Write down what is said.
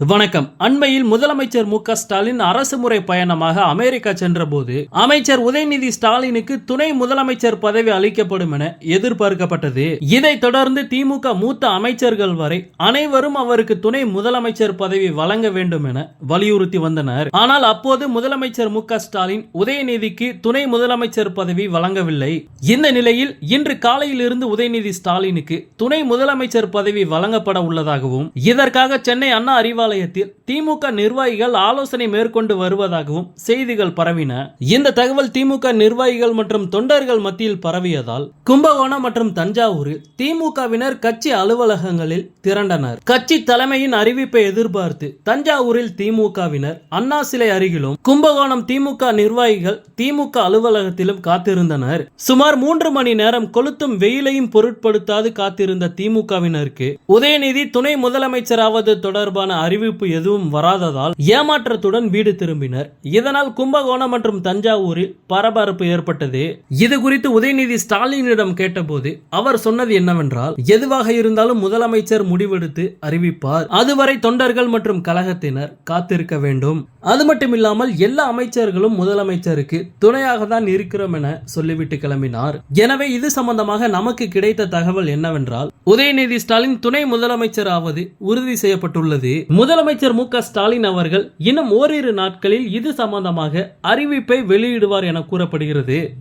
வணக்கம். அண்மையில் முதலமைச்சர் மு ஸ்டாலின் அரசு முறை பயணமாக அமெரிக்கா சென்றபோது அமைச்சர் உதயநிதி ஸ்டாலினுக்கு துணை முதலமைச்சர் பதவி அளிக்கப்படும் என எதிர்பார்க்கப்பட்டது. இதைத் தொடர்ந்து திமுக மூத்த அமைச்சர்கள் வரை அனைவரும் அவருக்கு துணை முதலமைச்சர் பதவி வழங்க வேண்டும் என வலியுறுத்தி வந்தனர். ஆனால் அப்போது முதலமைச்சர் மு ஸ்டாலின் உதயநிதிக்கு துணை முதலமைச்சர் பதவி வழங்கவில்லை. இந்த நிலையில் இன்று காலையிலிருந்து உதயநிதி ஸ்டாலினுக்கு துணை முதலமைச்சர் பதவி வழங்கப்பட உள்ளதாகவும் இதற்காக சென்னை அண்ணா அறிவாலயத்தில் திமுக நிர்வாகிகள் ஆலோசனை மேற்கொண்டு வருவதாகவும் செய்திகள் பரவின. இந்த தகவல் திமுக நிர்வாகிகள் மற்றும் தொண்டர்கள் மத்தியில் பரவியதால் கும்பகோணம் மற்றும் தஞ்சாவூரில் திமுகவினர் கட்சி அலுவலகங்களில் திரண்டனர். கட்சி தலைமையின் அறிவிப்பை எதிர்பார்த்து தஞ்சாவூரில் திமுகவினர் அண்ணா சிலை அருகிலும் கும்பகோணம் திமுக நிர்வாகிகள் திமுக அலுவலகத்திலும் காத்திருந்தனர். சுமார் மூன்று மணி நேரம் கொளுத்தும் வெயிலையும் பொருட்படுத்தாது காத்திருந்த திமுகவினருக்கு உதயநிதி துணை முதலமைச்சராவது தொடர்பான அறிவிப்பு எதுவும் வராததால் ஏமாற்றத்துடன் வீடு திரும்பினர். இதனால் கும்பகோணம் மற்றும் தஞ்சாவூரில் பரபரப்பு ஏற்பட்டது. இது குறித்து உதயநிதி ஸ்டாலினிடம் கேட்டபோது அவர் சொன்னது என்னவென்றால் எதுவாக இருந்தாலும் முதலமைச்சர் முடிவெடுத்து அறிவிப்பார். அதுவரை தொண்டர்கள் மற்றும் கழகத்தினர் காத்திருக்க வேண்டும். அது மட்டுமில்லாமல் எல்லா அமைச்சர்களும் முதலமைச்சருக்கு துணையாக தான் இருக்கிறோம் என சொல்லிவிட்டு கிளம்பினார். எனவே இது சம்பந்தமாக நமக்கு கிடைத்த தகவல் என்னவென்றால் உதயநிதி ஸ்டாலின் துணை முதலமைச்சர் ஆவது உறுதி செய்யப்பட்டுள்ளது. முதலமைச்சர் மு க ஸ்டாலின் அவர்கள் இன்னும் ஓரிரு நாட்களில் இது சம்பந்தமாக அறிவிப்பை வெளியிடுவார் என கூறப்படுகிறது.